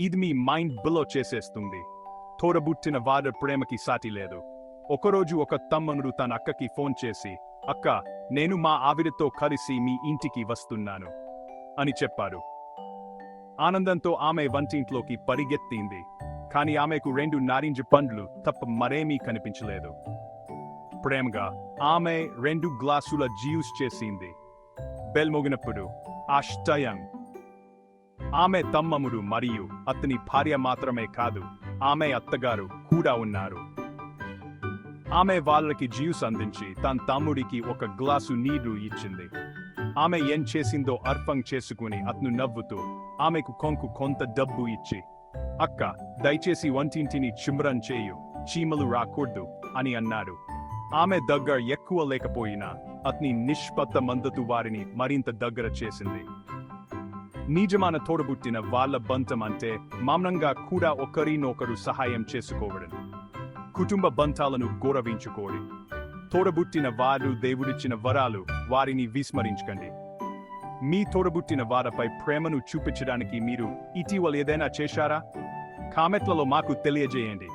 ఇది మీ mind below చేసేస్తుంది. తోడబుట్టిన వారి ప్రేమకి సాటి లేదు. ఒకరోజు ఒక తమ్మనుడు తన అక్కకి ఫోన్ చేసి అక్క నేను మా ఆవిడతో కలిసి మీ ఇంటికి వస్తున్నాను అని చెప్పారు ఆనందంతో ఆమె వంటింట్లోకి పరిగెత్తింది. కాని ఆమెకు రెండు నారింజ పండ్లు తప్ప మరేమీ కనిపించలేదు. ప్రేమగా ఆమె రెండు గ్లాసుల జ్యూస్ చేసింది. బెల్ మోగినప్పుడు ఆశ్చర్యం ఆమె తమ్మముడు మరియు అతని భార్య మాత్రమే కాదు ఆమె అత్తగారు కూడా ఉన్నారు. ఆమె వాళ్ళకి జ్యూస్ అందించి తన తమ్ముడికి ఒక గ్లాసు నీరు ఇచ్చింది. ఆమె ఏం చేసిందో అర్పం చేసుకుని అతను నవ్వుతూ ఆమెకు కొంకు కొంత డబ్బు ఇచ్చి అక్క దయచేసి వంటింటిని చిమ్రం చేయు చీమలు రాకూడదు అని అన్నారు ఆమె దగ్గర ఎక్కువ లేకపోయినా అతని నిష్పత్త మందతు వారిని మరింత దగ్గర చేసింది. నిజమైన తోడబుట్టిన వాళ్ళ బంధం అంటే మౌనంగా కూడా ఒకరినొకరు సహాయం చేసుకోవడం. కుటుంబ బంధాలను గౌరవించుకోడి తోడబుట్టిన వారు దేవుడిచ్చిన వరాలు వారిని విస్మరించకండి. మీ తోడబుట్టిన వారిపై ప్రేమను చూపించడానికి మీరు ఇటీవల ఏదైనా చేశారా? కామెంట్లలో మాకు తెలియజేయండి.